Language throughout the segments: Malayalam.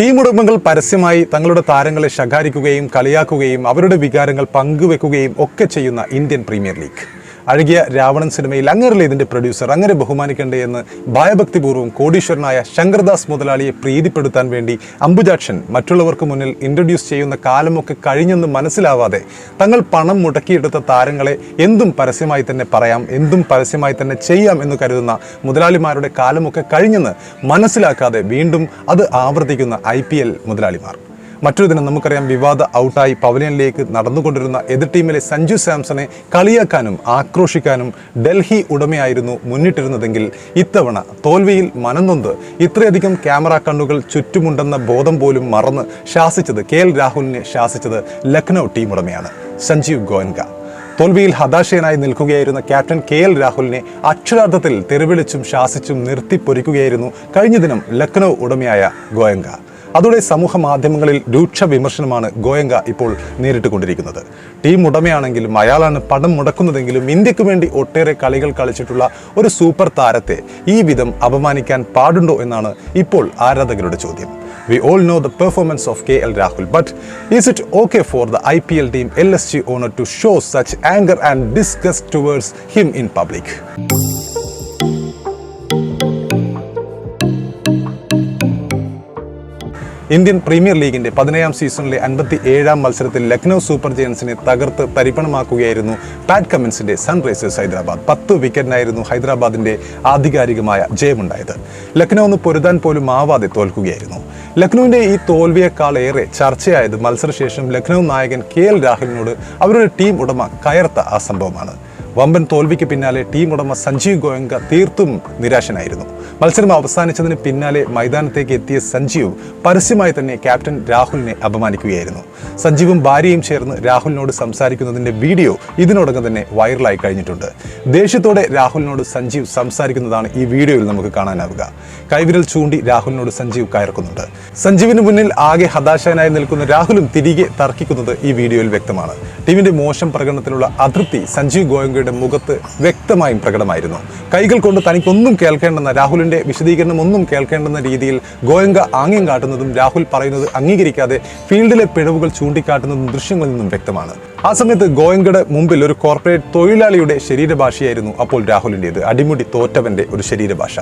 ടീം ഉടമകൾ പരസ്യമായി തങ്ങളുടെ താരങ്ങളെ ശകാരിക്കുകയും കളിയാക്കുകയും അവരുടെ വികാരങ്ങൾ പങ്കുവെക്കുകയും ഒക്കെ ചെയ്യുന്ന Indian premier league. Azhakiya Ravanan സിനിമയിൽ അങ്ങേറല്ലേ ഇതിന്റെ പ്രൊഡ്യൂസർ അങ്ങനെ ബഹുമാനിക്കണ്ടേ എന്ന് ഭയഭക്തിപൂർവം കോടീശ്വരനായ ശങ്കർദാസ് മുതലാളിയെ പ്രീതിപ്പെടുത്താൻ വേണ്ടി അംബുജാക്ഷൻ മറ്റുള്ളവർക്ക് മുന്നിൽ ഇൻട്രൊഡ്യൂസ് ചെയ്യുന്ന കാലമൊക്കെ കഴിഞ്ഞെന്ന് മനസ്സിലാവാതെ തങ്ങൾ പണം മുടക്കിയെടുത്ത താരങ്ങളെ എന്തും പരസ്യമായി തന്നെ പറയാം എന്തും പരസ്യമായി തന്നെ ചെയ്യാം എന്ന് കരുതുന്ന മുതലാളിമാരുടെ കാലമൊക്കെ കഴിഞ്ഞെന്ന് മനസ്സിലാക്കാതെ വീണ്ടും അത് ആവർത്തിക്കുന്ന ഐ മുതലാളിമാർ. മറ്റൊരു ദിനം നമുക്കറിയാം വിവാദ ഔട്ടായി പവലിയനിലേക്ക് നടന്നുകൊണ്ടിരുന്ന എതിർ ടീമിലെ സഞ്ജു സാംസണെ കളിയാക്കാനും ആക്രോശിക്കാനും ഡൽഹി ഉടമയായിരുന്നു മുന്നിട്ടിരുന്നതെങ്കിൽ ഇത്തവണ തോൽവിയിൽ മനംനൊന്ത് ഇത്രയധികം ക്യാമറ കണ്ണുകൾ ചുറ്റുമുണ്ടെന്ന ബോധം പോലും മറന്ന് ശാസിച്ചത് കെ എൽ രാഹുലിനെ ശാസിച്ചത് ലക്നൗ ടീം ഉടമയാണ്. സഞ്ജീവ് ഗോയൻക. തോൽവിയിൽ ഹതാശയനായി നിൽക്കുകയായിരുന്ന ക്യാപ്റ്റൻ കെ എൽ രാഹുലിനെ അക്ഷരാർത്ഥത്തിൽ തെരുവിളിച്ചും ശാസിച്ചും നിർത്തിപ്പൊരിക്കുകയായിരുന്നു കഴിഞ്ഞ ദിനം ലക്നൗ ഉടമയായ ഗോയങ്ക അതോടെ സമൂഹ മാധ്യമങ്ങളിൽ രൂക്ഷ വിമർശനമാണ് ഗോയങ്ക ഇപ്പോൾ നേരിട്ടുകൊണ്ടിരിക്കുന്നത്. ടീം ഉടമയാണെങ്കിലും അയാളാണ് പണം മുടക്കുന്നതെങ്കിലും ഇന്ത്യയ്ക്ക് വേണ്ടി ഒട്ടേറെ കളികൾ കളിച്ചിട്ടുള്ള ഒരു സൂപ്പർ താരത്തെ ഈ വിധം അപമാനിക്കാൻ പാടുണ്ടോ എന്നാണ് ഇപ്പോൾ ആരാധകരുടെ ചോദ്യം. We all know the performance of K L Rahul but is it okay for the I P L team L S G owner to show such anger and discuss towards him in public Indian Premier ലീഗിന്റെ പതിനേഴാം സീസണിലെ അൻപത്തി ഏഴാം മത്സരത്തിൽ ലക്നൗ സൂപ്പർ ജയൻസിനെ തകർത്ത് തരിപ്പണമാക്കുകയായിരുന്നു പാറ്റ് കമ്മിൻസിന്റെ സൺറൈസേഴ്സ് ഹൈദരാബാദ്. പത്ത് വിക്കറ്റിനായിരുന്നു ഹൈദരാബാദിന്റെ ആധികാരികമായ ജയമുണ്ടായത്. ലക്നൗ ഒന്ന് പൊരുതാൻ പോലും ആവാതെ തോൽക്കുകയായിരുന്നു. ലക്നൌവിന്റെ ഈ തോൽവിയേക്കാൾ ഏറെ ചർച്ചയായത് മത്സരശേഷം ലക്നൗ നായകൻ കെ എൽ രാഹുലിനോട് അവരുടെ ടീം ഉടമ കയർത്ത ആ സംഭവമാണ്. വമ്പൻ തോൽവിക്ക് പിന്നാലെ ടീം ഉടമ സഞ്ജീവ് ഗോയങ്ക തീർത്തും നിരാശനായിരുന്നു. മത്സരം അവസാനിച്ചതിന് പിന്നാലെ മൈതാനത്തേക്ക് എത്തിയ സഞ്ജീവ് പരസ്യമായി തന്നെ ക്യാപ്റ്റൻ രാഹുലിനെ അപമാനിക്കുകയായിരുന്നു. സഞ്ജീവും ഭാര്യയും ചേർന്ന് രാഹുലിനോട് സംസാരിക്കുന്നതിന്റെ വീഡിയോ ഇതിനോടകം തന്നെ വൈറലായി കഴിഞ്ഞിട്ടുണ്ട്. ദേഷ്യത്തോടെ രാഹുലിനോട് സഞ്ജീവ് സംസാരിക്കുന്നതാണ് ഈ വീഡിയോയിൽ നമുക്ക് കാണാനാവുക. കൈവിരൽ ചൂണ്ടി രാഹുലിനോട് സഞ്ജീവ് കയർക്കുന്നുണ്ട്. സഞ്ജീവിന് മുന്നിൽ ആകെ ഹതാശനായി നിൽക്കുന്ന രാഹുലും തിരികെ തർക്കിക്കുന്നത് ഈ വീഡിയോയിൽ വ്യക്തമാണ്. ടീമിന്റെ മോശം പ്രകടനത്തിലുള്ള അതൃപ്തി സഞ്ജീവ് ഗോയങ്കയുടെ മുഖത്ത് വ്യക്തമായും പ്രകടമായിരുന്നു. കൈകൾ കൊണ്ട് തനിക്കൊന്നും കേൾക്കേണ്ടെന്ന രാഹുലിന്റെ വിശദീകരണം ഒന്നും കേൾക്കേണ്ടെന്ന രീതിയിൽ ഗോയങ്ക ആംഗ്യം കാട്ടുന്നതും രാഹുൽ പറയുന്നത് അംഗീകരിക്കാതെ ഫീൽഡിലെ പിഴവുകൾ ചൂണ്ടിക്കാട്ടുന്നതും ദൃശ്യങ്ങളിൽ നിന്നും വ്യക്തമാണ്. ആ സമയത്ത് ഗോയങ്കയുടെ മുമ്പിൽ ഒരു കോർപ്പറേറ്റ് തൊഴിലാളിയുടെ ശരീരഭാഷയായിരുന്നു അപ്പോൾ രാഹുലിന്റെത് അടിമുടി തോറ്റവന്റെ ഒരു ശരീരഭാഷ.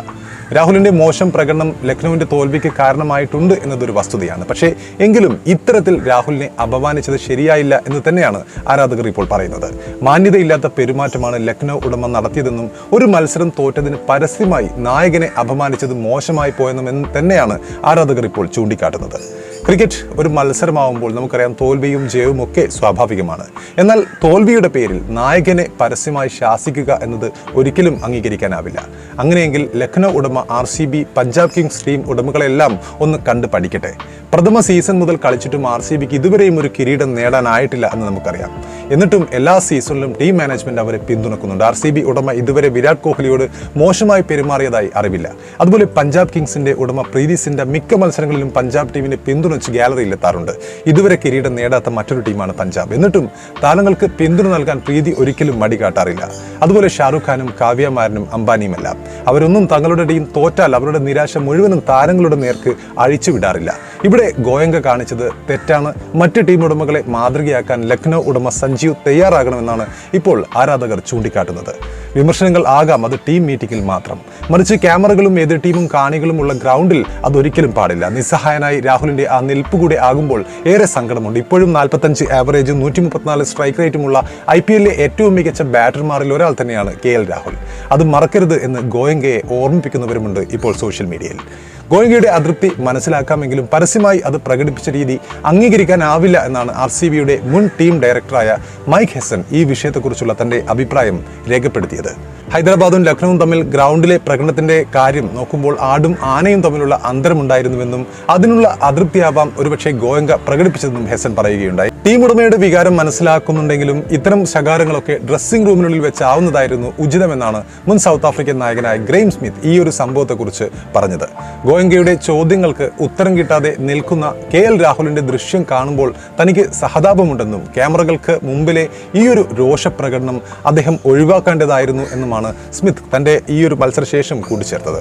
രാഹുലിന്റെ മോശം പ്രകടനം ലക്നൌവിന്റെ തോൽവിക്ക് കാരണമായിട്ടുണ്ട് എന്നതൊരു വസ്തുതയാണ്. പക്ഷേ എങ്കിലും ഇത്തരത്തിൽ രാഹുലിനെ അപമാനിച്ചത് ശരിയായില്ല എന്ന് തന്നെയാണ് ആരാധകർ ഇപ്പോൾ പറയുന്നത്. മാന്യതയില്ലാത്ത പെരുമാറ്റമാണ് ലക്നൗ ഉടമ നടത്തിയതെന്നും ഒരു മത്സരം തോറ്റതിന് പരസ്യമായി നായകനെ അപമാനിച്ചത് മോശമായി പോയെന്നും തന്നെയാണ് ആരാധകർ ഇപ്പോൾ ചൂണ്ടിക്കാട്ടുന്നത്. ക്രിക്കറ്റ് ഒരു മത്സരമാവുമ്പോൾ നമുക്കറിയാം തോൽവിയും ജയവും ഒക്കെ സ്വാഭാവികമാണ്. എന്നാൽ തോൽവിയുടെ പേരിൽ നായകനെ പരസ്യമായി ശാസിക്കുക എന്നത് ഒരിക്കലും അംഗീകരിക്കാനാവില്ല. അങ്ങനെയെങ്കിൽ ലക്നൗ ഉടമ R C B Punjab Kings team ഉടമകളെല്ലാം ഒന്ന് കണ്ട് പഠിക്കട്ടെ. പ്രഥമ സീസൺ മുതൽ കളിച്ചിട്ടും ആർ സി ബിക്ക് ഇതുവരെയും ഒരു കിരീടം നേടാനായിട്ടില്ല എന്ന് നമുക്കറിയാം. എന്നിട്ടും എല്ലാ സീസണിലും ടീം മാനേജ്മെന്റ് അവരെ പിന്തുണക്കുന്നുണ്ട്. ആർ സി ബി ഉടമ ഇതുവരെ വിരാട് കോഹ്ലിയോട് മോശമായി പെരുമാറിയതായി അറിവില്ല. അതുപോലെ പഞ്ചാബ് കിങ്സിന്റെ ഉടമ പ്രീതി സിന്റെ മിക്ക മത്സരങ്ങളിലും പഞ്ചാബ് ടീമിനെ പിന്തുണച്ച് ഗാലറിയിൽ എത്താറുണ്ട് ഇതുവരെ കിരീടം നേടാത്ത മറ്റൊരു ടീമാണ് പഞ്ചാബ്. എന്നിട്ടും താരങ്ങൾക്ക് പിന്തുണ നൽകാൻ പ്രീതി ഒരിക്കലും മടി കാട്ടാറില്ല. അതുപോലെ ഷാറുഖ് ഖാനും കാവ്യമാരനും അംബാനിയുമല്ല. അവരൊന്നും തങ്ങളുടെ ടീം തോറ്റാൽ അവരുടെ നിരാശ മുഴുവനും താരങ്ങളുടെ നേർക്ക് അഴിച്ചുവിടാറില്ല ഇവിടെ ഗോയങ്ക കാണിച്ചത് തെറ്റാണ്. മറ്റ് ടീം ഉടമകളെ മാതൃകയാക്കാൻ ലക്നൗ ഉടമ സഞ്ജീവ് തയ്യാറാകണമെന്നാണ് ഇപ്പോൾ ആരാധകർ ചൂണ്ടിക്കാട്ടുന്നത്. വിമർശനങ്ങൾ ആകാം അത് ടീം മീറ്റിംഗിൽ മാത്രം. മറിച്ച് ക്യാമറകളും എതിർ ടീമും കാണികളും ഉള്ള ഗ്രൗണ്ടിൽ അതൊരിക്കലും പാടില്ല. നിസ്സഹായനായി രാഹുലിന്റെ ആ നിൽപ്പ് കൂടി ആകുമ്പോൾ ഏറെ സങ്കടമുണ്ട്. ഇപ്പോഴും നാൽപ്പത്തഞ്ച് ആവറേജും നൂറ്റി മുപ്പത്തിനാല് സ്ട്രൈക്ക് റേറ്റുമുള്ള ഐ പി എല്ലിലെ ഏറ്റവും മികച്ച ബാറ്റർമാരിൽ ഒരാൾ തന്നെയാണ് കെ എൽ രാഹുൽ. അത് മറക്കരുത് എന്ന് ഗോയങ്കയെ ഓർമ്മിപ്പിക്കുന്നവരുമുണ്ട് ഇപ്പോൾ സോഷ്യൽ മീഡിയയിൽ ഗോയങ്കയുടെ അതൃപ്തി മനസ്സിലാക്കാമെങ്കിലും പരസ്യമായി അത് പ്രകടിപ്പിച്ച രീതി അംഗീകരിക്കാനാവില്ല എന്നാണ് ആർ സി ബിയുടെ മുൻ ടീം ഡയറക്ടറായ മൈക്ക് ഹെസൻ ഈ വിഷയത്തെക്കുറിച്ചുള്ള തന്റെ അഭിപ്രായം രേഖപ്പെടുത്തിയത്. ഹൈദരാബാദും ലക്നൌവും തമ്മിൽ ഗ്രൗണ്ടിലെ പ്രകടനത്തിന്റെ കാര്യം നോക്കുമ്പോൾ ആടും ആനയും തമ്മിലുള്ള അന്തരമുണ്ടായിരുന്നുവെന്നും അതിനുള്ള അതൃപ്തിയാവാം ഒരുപക്ഷെ ഗോയങ്ക പ്രകടിപ്പിച്ചതെന്നും ഹെസൻ പറയുകയുണ്ടായി. ടീം ഉടമയുടെ വികാരം മനസ്സിലാക്കുന്നുണ്ടെങ്കിലും ഇത്തരം ശകാരങ്ങളൊക്കെ ഡ്രസ്സിംഗ് റൂമിനുള്ളിൽ വെച്ചാവുന്നതായിരുന്നു ഉചിതമെന്നാണ് മുൻ സൗത്ത് ആഫ്രിക്കൻ നായകനായ ഗ്രെയിം സ്മിത്ത് ഈ ഒരു സംഭവത്തെക്കുറിച്ച് പറഞ്ഞത്. ഗോയങ്ക ഗോയങ്കയുടെ ചോദ്യങ്ങൾക്ക് ഉത്തരം കിട്ടാതെ നിൽക്കുന്ന കെ എൽ രാഹുലിന്റെ ദൃശ്യം കാണുമ്പോൾ തനിക്ക് സഹതാപമുണ്ടെന്നും ക്യാമറകൾക്ക് മുമ്പിലെ ഈ ഒരു രോഷപ്രകടനം അദ്ദേഹം ഒഴിവാക്കേണ്ടതായിരുന്നു എന്നുമാണ് സ്മിത്ത് തന്റെ ഈ ഒരു മത്സരശേഷം കൂട്ടിച്ചേർത്തത്.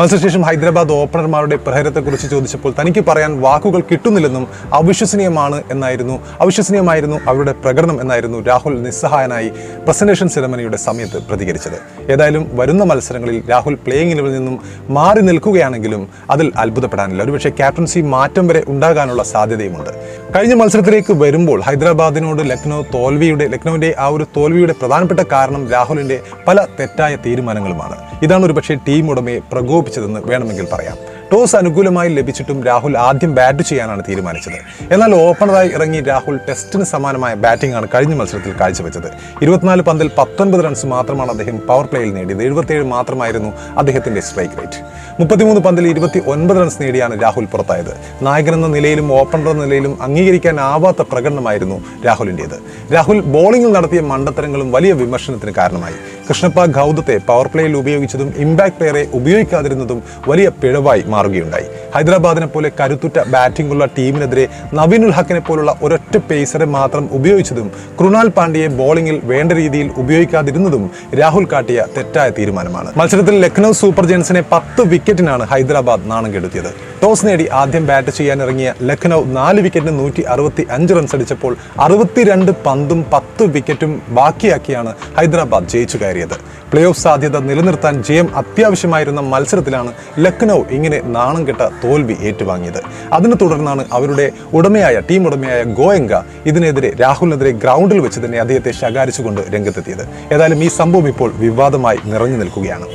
മത്സരശേഷം ഹൈദരാബാദ് ഓപ്പണർമാരുടെ പ്രഹരത്തെക്കുറിച്ച് ചോദിച്ചപ്പോൾ തനിക്ക് പറയാൻ വാക്കുകൾ കിട്ടുന്നില്ലെന്നും അവിശ്വസനീയമാണ് എന്നായിരുന്നു അവിശ്വസനീയമായിരുന്നു അവരുടെ പ്രകടനം എന്നായിരുന്നു രാഹുൽ നിസ്സഹായനായി പ്രസന്റേഷൻ സെറമണിയുടെ സമയത്ത് പ്രതികരിച്ചത്. ഏതായാലും വരുന്ന മത്സരങ്ങളിൽ രാഹുൽ പ്ലേയിങ് ഇലവിൽ നിന്നും മാറി നിൽക്കുകയാണെങ്കിലും അതിൽ അത്ഭുതപ്പെടാനില്ല. ഒരുപക്ഷെ ക്യാപ്റ്റൻസി മാറ്റം വരെ ഉണ്ടാകാനുള്ള സാധ്യതയുമുണ്ട്. കഴിഞ്ഞ മത്സരത്തിലേക്ക് വരുമ്പോൾ ഹൈദരാബാദിനോട് ലക്നൗ തോൽവിയുടെ ലക്നൌവിന്റെ ആ ഒരു തോൽവിയുടെ പ്രധാനപ്പെട്ട കാരണം രാഹുലിന്റെ പല തെറ്റായ തീരുമാനങ്ങളുമാണ്. ഇതാണ് ഒരുപക്ഷെ ടീം ഉടമയെ പ്രകോപിച്ചതെന്ന് വേണമെങ്കിൽ പറയാം. ടോസ് അനുകൂലമായി ലഭിച്ചിട്ടും രാഹുൽ ആദ്യം ബാറ്റ് ചെയ്യാനാണ് തീരുമാനിച്ചത്. എന്നാൽ ഓപ്പണറായി ഇറങ്ങി രാഹുൽ ടെസ്റ്റിന് സമാനമായ ബാറ്റിംഗ് ആണ് കഴിഞ്ഞ മത്സരത്തിൽ കാഴ്ചവെച്ചത്. ഇരുപത്തിനാല് പന്തിൽ പത്തൊൻപത് റൺസ് മാത്രമാണ് അദ്ദേഹം പവർ പ്ലേയിൽ നേടിയത്. എഴുപത്തിയേഴ് മാത്രമായിരുന്നു അദ്ദേഹത്തിന്റെ സ്ട്രൈക്ക് റേറ്റ്. മുപ്പത്തിമൂന്ന് പന്തിൽ ഇരുപത്തി ഒൻപത് റൺസ് നേടിയാണ് രാഹുൽ പുറത്തായത്. നായകൻ എന്ന നിലയിലും ഓപ്പണർ എന്ന നിലയിലും അംഗീകരിക്കാനാവാത്ത പ്രകടനമായിരുന്നു രാഹുലിന്റേത് രാഹുൽ ബോളിംഗിൽ നടത്തിയ മണ്ടത്തരങ്ങളും വലിയ വിമർശനത്തിന് കാരണമായി. കൃഷ്ണപ്പ ഗൗതത്തെ പവർ പ്ലേയിൽ ഉപയോഗിച്ചതും ഇമ്പാക്ട് പ്ലെയറെ ഉപയോഗിക്കാതിരുന്നതും വലിയ പിഴവായി മാറുകയുണ്ടായി. ഹൈദരാബാദിനെ പോലെ കരുത്തുറ്റ ബാറ്റിംഗ് ഉള്ള ടീമിനെതിരെ നവീനുൽ ഹക്കിനെ പോലുള്ള ഒരൊറ്റ പേസറെ മാത്രം ഉപയോഗിച്ചതും കൃണാൽ പാണ്ഡ്യയെ ബോളിംഗിൽ വേണ്ട രീതിയിൽ ഉപയോഗിക്കാതിരുന്നതും രാഹുൽ കാട്ടിയ തെറ്റായ തീരുമാനമാണ്. മത്സരത്തിൽ ലക്നൗ സൂപ്പർ ജയൻസിനെ പത്ത് വിക്കറ്റിനാണ് ഹൈദരാബാദ് നാണം കെടുത്തിയത്. ടോസ് നേടി ആദ്യം ബാറ്റ് ചെയ്യാനിറങ്ങിയ ലഖ്നൗ നാല് വിക്കറ്റിന് നൂറ്റി അറുപത്തി അഞ്ച് റൺസ് അടിച്ചപ്പോൾ അറുപത്തിരണ്ട് പന്തും പത്ത് വിക്കറ്റും ബാക്കിയാക്കിയാണ് ഹൈദരാബാദ് ജയിച്ചു കയറിയത്. പ്ലേ ഓഫ് സാധ്യത നിലനിർത്താൻ ജയം അത്യാവശ്യമായിരുന്ന മത്സരത്തിലാണ് ലക്നൗ ഇങ്ങനെ നാണം കെട്ട തോൽവി ഏറ്റുവാങ്ങിയത്. അതിനെ തുടർന്നാണ് അവരുടെ ഉടമയായ ടീം ഉടമയായ ഗോയങ്ക ഇതിനെതിരെ രാഹുലിനെതിരെ ഗ്രൗണ്ടിൽ വെച്ച് തന്നെ അദ്ദേഹത്തെ ശകാരിച്ചുകൊണ്ട് രംഗത്തെത്തിയത്. ഏതായാലും ഈ സംഭവം ഇപ്പോൾ വിവാദമായി നിറഞ്ഞു നിൽക്കുകയാണ്.